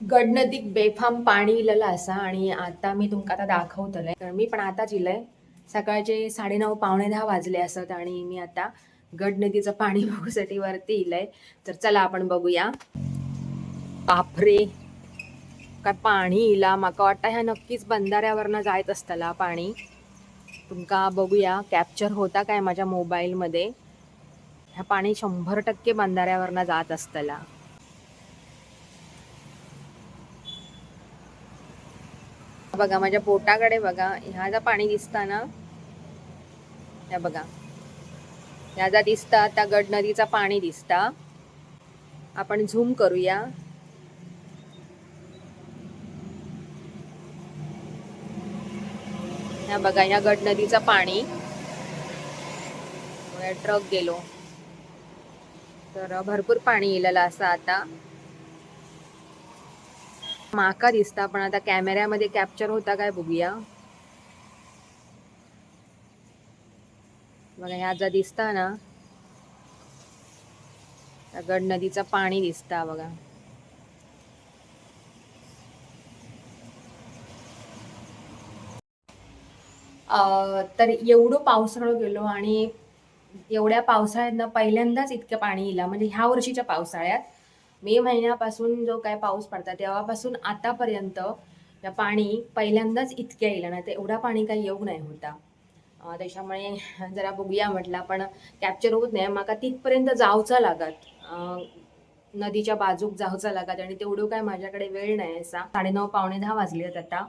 गडनदीक बेफाम पाणी इलेलं असा आणि आता मी तुमका आता दाखवतले तर मी पण आताच इलंय सकाळचे साडेनऊ पावणे दहा वाजले असत आणि मी आता गड नदीचं पाणी बघूसाठी वरती इलंय. तर चला आपण बघूया. बापरे! काय पाणी इला. माका वाटतं ह्या नक्कीच बंधाऱ्यावरनं जायत असतला पाणी. तुमका बघूया. कॅप्चर होता काय माझ्या मोबाईलमध्ये? ह्या पाणी शंभर टक्के बंधाऱ्यावरनं जात असतला. बघा माझ्या पोटाकडे बघा. ह्या जा पाणी दिसताना ह्या बघा. ह्या ज्या दिसता त्या गड नदीचा पाणी दिसता. आपण झूम करूया. ह्या बघा ह्या गड नदीचं पाणी. ट्रक गेलो. तर भरपूर पाणी येलेलं असं आता. माका दिसता पण आता कॅमेऱ्यामध्ये कॅप्चर होता काय बघूया. बघा ह्या ज्या दिसता ना गड नदीचं पाणी दिसता बघा. अं, तर एवढं पावसाळं गेलो आणि एवढ्या पावसाळ्यात ना पहिल्यांदाच इतकं पाणी येईल म्हणजे ह्या वर्षीच्या पावसाळ्यात मे महिन्यापासून जो काय पाऊस पडता तेव्हापासून आतापर्यंत पाणी पहिल्यांदाच इतक्या येईल ना ते एवढा पाणी काही येऊ नाही होता. त्याच्यामुळे जरा बघूया म्हटलं पण कॅप्चर होत नाही. माका तिथपर्यंत जाऊचा लागत. नदीच्या बाजूक जाऊचा लागत आणि तेवढं काय माझ्याकडे वेळ नाही असा. साडेनऊ पावणे दहा वाजलेत आता.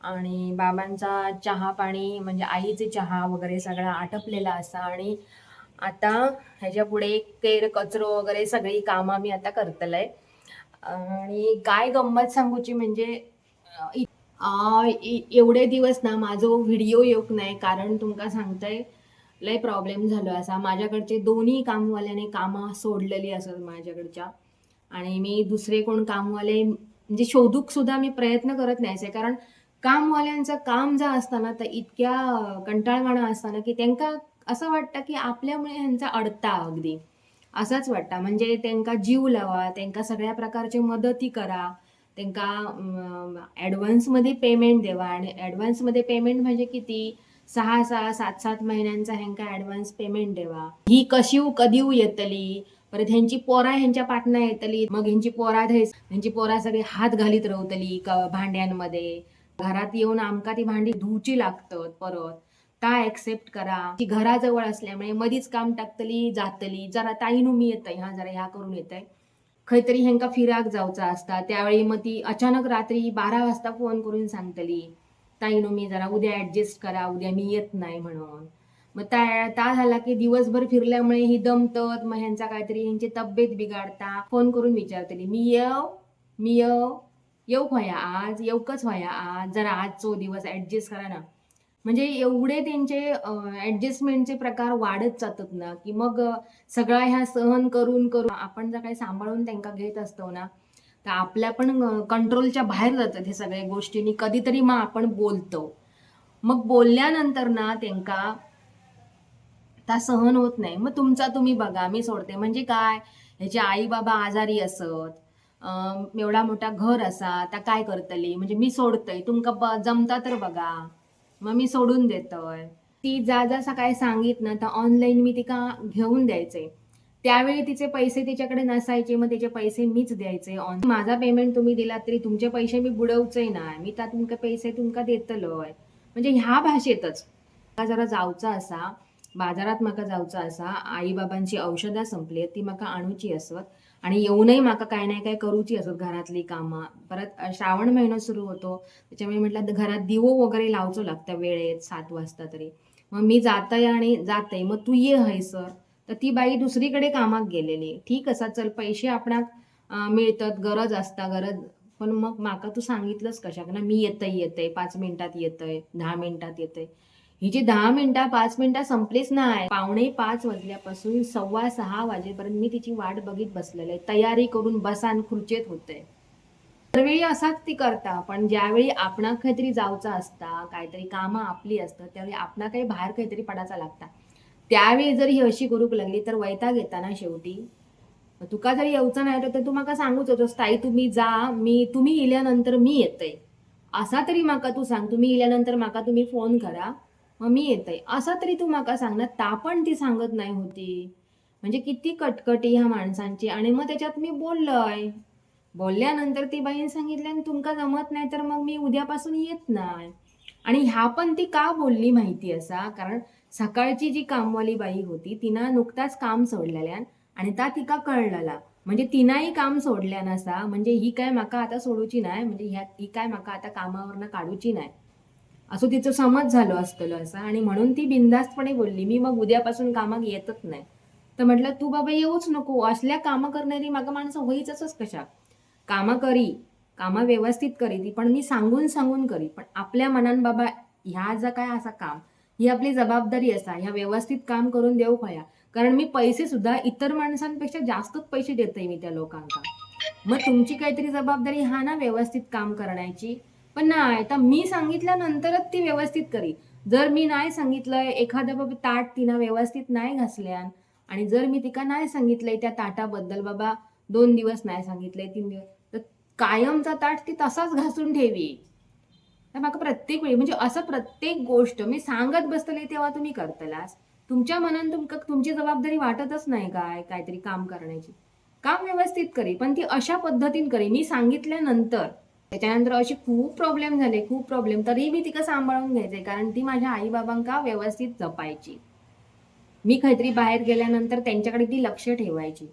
आणि बाबांचा चहा पाणी म्हणजे आईचे चहा वगैरे सगळा आटपलेला असा आणि आता ह्याच्या पुढे केर कचरो वगैरे सगळी कामं मी आता करतलंय. आणि काय गंमत सांगूची म्हणजे एवढे दिवस ना माझो व्हिडिओ येऊक नाही कारण तुमका सांगतंय लय प्रॉब्लेम झालो असा. माझ्याकडचे दोन्ही कामवाल्याने कामं सोडलेली असत माझ्याकडच्या. आणि मी दुसरे कोण कामवाले म्हणजे शोधूक सुद्धा मी प्रयत्न करत नाही कारण कामवाल्यांचं काम जर असताना तर इतक्या कंटाळवाणा असताना की त्यांका असं वाटतं की आपल्यामुळे ह्यांचा अडता अगदी. असंच वाटतं. म्हणजे त्यांका जीव लावा त्यांका सगळ्या प्रकारची मदती करा त्यांका ॲडव्हान्समध्ये पेमेंट देवा. आणि ॲडव्हान्समध्ये पेमेंट म्हणजे किती? सहा सहा सात सात महिन्यांचा ह्यांका ॲडव्हान्स पेमेंट देवा. ही कशीव कधीव येतली? परत ह्यांची पोरा ह्यांच्या पाटणा येतली. मग ह्यांची पोरा धैस ह्यांची पोरा सगळी हात घालीत रवतली क भांड्यांमध्ये. घरात येऊन आमका ती भांडी धुवची लागतात परत. ता ऍक्सेप्ट करा. ती घराजवळ असल्यामुळे मधीच काम टाकतली जातली. जरा ताईनू मी येतय हा जरा ह्या करून येतय. खंयतरी ह्यांका फिराक जावचा असता. त्यावेळी मग ती अचानक रात्री बारा वाजता फोन करून सांगतली ताईनू मी जरा उद्या ऍडजस्ट करा. उद्या मी येत नाही म्हणून. मग त्या ता झाला की दिवसभर फिरल्यामुळे ही दमतत. मग ह्यांचा काहीतरी ह्यांची तब्येत बिघाडता. फोन करून विचारतली मी येव मी येव येऊ व्हाया आज? येऊकच व्हाया आज? जरा आजचो दिवस ऍडजस्ट करा ना. म्हणजे एवढे त्यांचे ऍडजस्टमेंटचे प्रकार वाढत जातात ना की मग सगळा ह्या सहन करून करून आपण जर काही सांभाळून त्यांना घेत असतो ना तर आपल्या पण कंट्रोलच्या बाहेर जातात हे सगळ्या गोष्टींनी. कधीतरी मग आपण बोलतो. मग बोलल्यानंतर ना त्यांका त्या सहन होत नाही. मग तुमचा तुम्ही बघा मी सोडते. म्हणजे काय? ह्याचे आई बाबा आजारी असत. एवढा मोठा घर असा त्या काय करतली? म्हणजे मी सोडतय. तुमका ब- जमता तर बघा. मग मी सोडून देतोय ती जा जसा काय सांगित ना तर ऑनलाईन मी तिका घेऊन द्यायचे. त्यावेळी तिचे पैसे तिच्याकडे नसायचे मग त्याचे पैसे मीच द्यायचे. ऑन माझा पेमेंट तुम्ही दिलात तरी तुमचे पैसे मी बुडवचे नाही मी त्या तुमका पैसे तुमका देतलोय म्हणजे ह्या भाषेतच. जरा जावचा असा. बाजारात म्हाका जावचा असा आई बाबांची औषधां संपली ती म्हाका आणूची असत आणि येऊनही माका काय नाही काय करूची असत घरातली कामं. परत श्रावण महिना सुरू होतो त्याच्यामुळे म्हटलं घरात दिवो वगैरे लावचो लागतं वेळेत सात वाजता तरी. मग मी जातय आणि जातय मग तू ये हय सर. तर ती बाई दुसरीकडे कामाक गेलेली. ठीक असा चल पैसे आपणाक मिळतात गरज असता गरज. पण मग माका तू सांगितलंच कशाक ना मी येतय येतय पाच मिनिटात येतय दहा मिनिटात येतय. ही जी दहा मिनिटं पाच मिनिटं संपलीच नाही. पावणे पाच वाजल्यापासून सव्वा सहा वाजेपर्यंत मी तिची वाट बघित बसलेले आहे. तयारी करून बसान खुर्चेत होते. दरवेळी असाच ती करता पण ज्यावेळी आपणा काहीतरी जावचा असता काहीतरी कामं आपली असतात त्यावेळी आपणा काही बाहेर काहीतरी पडायचा लागता. त्यावेळी जर ही अशी करूक लागली तर वैताग येता ना शेवटी तुका जर येवचं नाही तर तू म्हाका सांगूच होतोस ताई तुम्ही जा मी तुम्ही इल्यानंतर मी येते. असा तरी माका तू सांग तुम्ही इल्यानंतर माका तुम्ही फोन करा. मग मी येतय असं तरी तू म्हाका सांग ना ता पण ती सांगत नाही होती. म्हणजे किती कटकटी ह्या माणसांची. आणि मग त्याच्यात मी बोललोय. बोलल्यानंतर ती बाईन सांगितलं तुमका जमत नाही तर मग मी उद्यापासून येत नाही. आणि ह्या पण ती का बोलली माहिती असा? कारण सकाळची जी कामवाली बाई होती तिनं नुकताच काम सोडलेल्यान आणि ता तिका कळलेला. म्हणजे तिनाही काम सोडल्यान असा. म्हणजे ही काय माका आता सोडूची नाही. म्हणजे ह्या ही काय माका आता कामावरनं काढूची नाही. असं तिचं समज झालं असतलं असं. आणि म्हणून ती बिंदास्तपणे बोलली मी मग उद्यापासून कामाक येतच नाही. तर म्हटलं तू बाबा येऊच नको. असल्या कामं करणारी माग माणसं होईच कशा? कामं करी कामं व्यवस्थित करी ती पण मी सांगून सांगून करी. पण आपल्या मनान बाबा ह्या जा काय असा काम ही आपली जबाबदारी असा ह्या व्यवस्थित काम करून देऊ खया कारण मी पैसे सुद्धा इतर माणसांपेक्षा जास्तच पैसे देते मी त्या लोकांना. मग तुमची काहीतरी जबाबदारी हा ना व्यवस्थित काम करण्याची? पण नाही तर मी सांगितल्यानंतरच ती व्यवस्थित करी. जर मी नाही सांगितलंय एखादं बाबा ताट तिनं व्यवस्थित नाही घासल्यान आणि जर मी तिका नाही सांगितलंय त्या ताटाबद्दल बाबा दोन दिवस नाही सांगितलंय तीन दिवस तर कायमचा ताट ती तसाच घासून ठेवी. तर माका प्रत्येक वेळी म्हणजे असं प्रत्येक गोष्ट मी सांगत बसतले तेव्हा तुम्ही करतलास. तुमच्या मनात तुमका तुमची जबाबदारी वाटतच नाही काय काहीतरी काम करण्याची. काम व्यवस्थित करी पण ती अशा पद्धतीने करी. मी सांगितल्यानंतर त्याच्यानंतर असे खूप प्रॉब्लेम झाले खूप प्रॉब्लेम तरी मी तिका सांभाळून घ्यायचे कारण ती माझ्या आई बाबांका व्यवस्थित जपायची. मी काहीतरी बाहेर गेल्यानंतर त्यांच्याकडे ती लक्ष ठेवायची.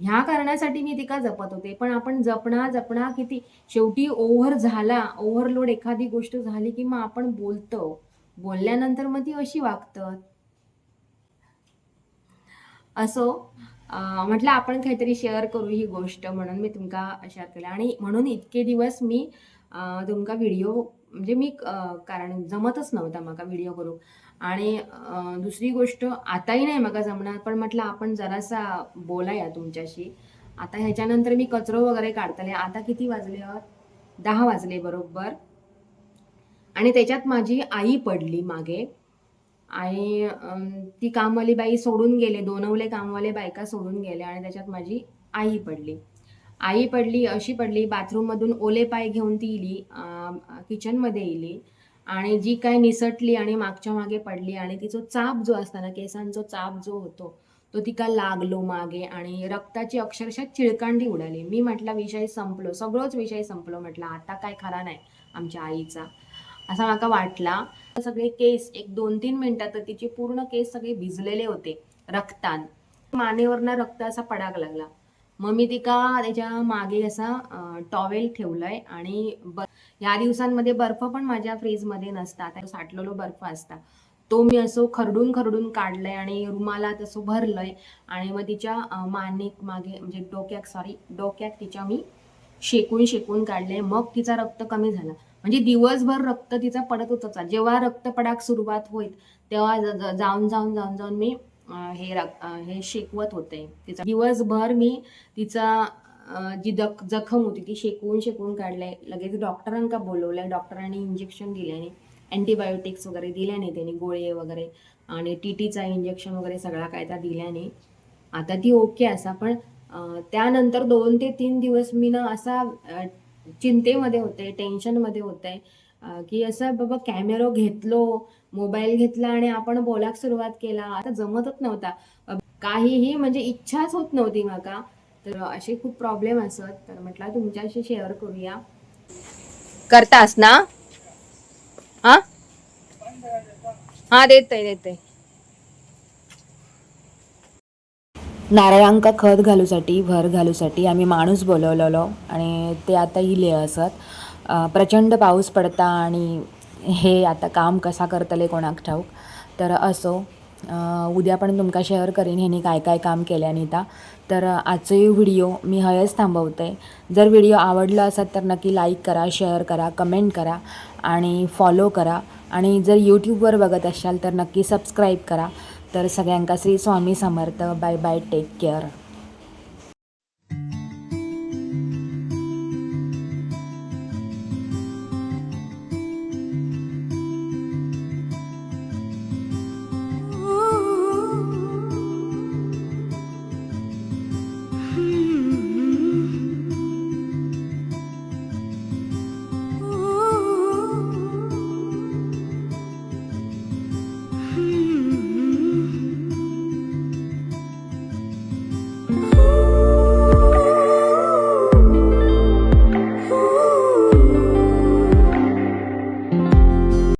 ह्या कारणासाठी मी तिका जपत होते. पण आपण जपणा जपणा किती शेवटी ओव्हर झाला ओव्हरलोड एखादी गोष्ट झाली की मग आपण बोलतो. बोलल्यानंतर मग ती अशी वागतात. असो म्हटलं आपण काहीतरी शेअर करू ही गोष्ट म्हणून मी तुमका शेअर केलं. आणि म्हणून इतके दिवस मी तुमका व्हिडिओ म्हणजे मी कारण जमतच नव्हता म्हाका व्हिडिओ करू. आणि दुसरी गोष्ट आताही नाही म्हाका जमणार पण म्हटलं आपण जरासा बोलाया तुमच्याशी. आता ह्याच्यानंतर मी कचरो वगैरे काढतले. आता किती वाजले दहा वाजले बरोबर. आणि त्याच्यात माझी आई पडली मागे. आणि ती कामवाली बाई सोडून गेले. दोनवले कामवाले बायका सोडून गेल्या आणि त्याच्यात माझी आई पडली. आई पडली अशी पडली बाथरूममधून ओले पाय घेऊन ती इली किचनमध्ये इली आणि जी काय निसटली आणि मागच्या मागे पडली आणि तिचा चाप जो असता ना केसांचा चाप जो होतो तो तिका लागलो मागे आणि रक्ताची अक्षरशः चिळकांडी उडाली. मी म्हटलं विषय संपलो. सगळंच विषय संपलो म्हटलं. आता काय खरा नाही आमच्या आईचा. असा माका वाटला. सगळे केस एक दोन तीन मिनिटात तिचे पूर्ण केस सगळे भिजलेले होते रक्तान मानेवरनं रक्त असा पडाक लागला. मग मी तिका त्याच्यामागे असा टॉवेल ठेवलाय आणि ब या दिवसांमध्ये बर्फ पण माझ्या फ्रीजमध्ये नसता आता साठलेलो बर्फ असता. तो मी असं खरडून खरडून काढलंय आणि रुमालात असं भरलंय आणि मग तिच्या मानेक मागे म्हणजे डोक्यात सॉरी डोक्यात तिच्या मी शेकून शेकून काढले मग तिचा रक्त कमी झाला. म्हणजे दिवसभर रक्त तिचा पडत होतच जेव्हा रक्तपडाक सुरुवात होईल तेव्हा जाऊन जाऊन जाऊन जाऊन मी हे हे शेकवत होते. तिचा दिवसभर मी तिचा जी दख जखम होती ती शेकवून शेकवून काढले. लगेच डॉक्टरांका बोलवलं. डॉक्टरांनी इंजेक्शन दिल्याने अँटीबायोटिक्स वगैरे दिल्याने त्यांनी गोळे वगैरे आणि टी टीचा इंजेक्शन वगैरे सगळा काय त्या दिल्याने आता ती ओके असा पण त्यानंतर दोन ते तीन दिवस मी ना असा चिंतेमध्ये होते टेन्शनमध्ये होते की असं बाबा कॅमेरो घेतलो मोबाईल घेतला आणि आपण बोलाक सुरुवात केला. आता जमतच नव्हता. काहीही म्हणजे इच्छाच होत नव्हती माका. तर असे खूप प्रॉब्लेम असत. तर म्हटलं तुमच्याशी शेअर करूया. करतास ना? हा? हा देते देते नारळांका खत घालूसाठी भर घालूसाठी आम्ही माणूस बोलवलेलो आणि ते आता इले असत. प्रचंड पाऊस पडता आणि हे आता काम कसा करतले कोणाक ठाऊक. तर असो उद्या पण तुमका शेअर करीन ह्यांनी काय काय काम केल्याने ता. तर आजचोही व्हिडिओ मी हयच थांबवते. जर व्हिडिओ आवडला असत तर नक्की लाईक करा शेअर करा कमेंट करा आणि फॉलो करा. आणि जर यूट्यूबवर बघत असाल तर नक्की सबस्क्राईब करा. तर सगळ्यांका Shri Swami Samarth bye bye take care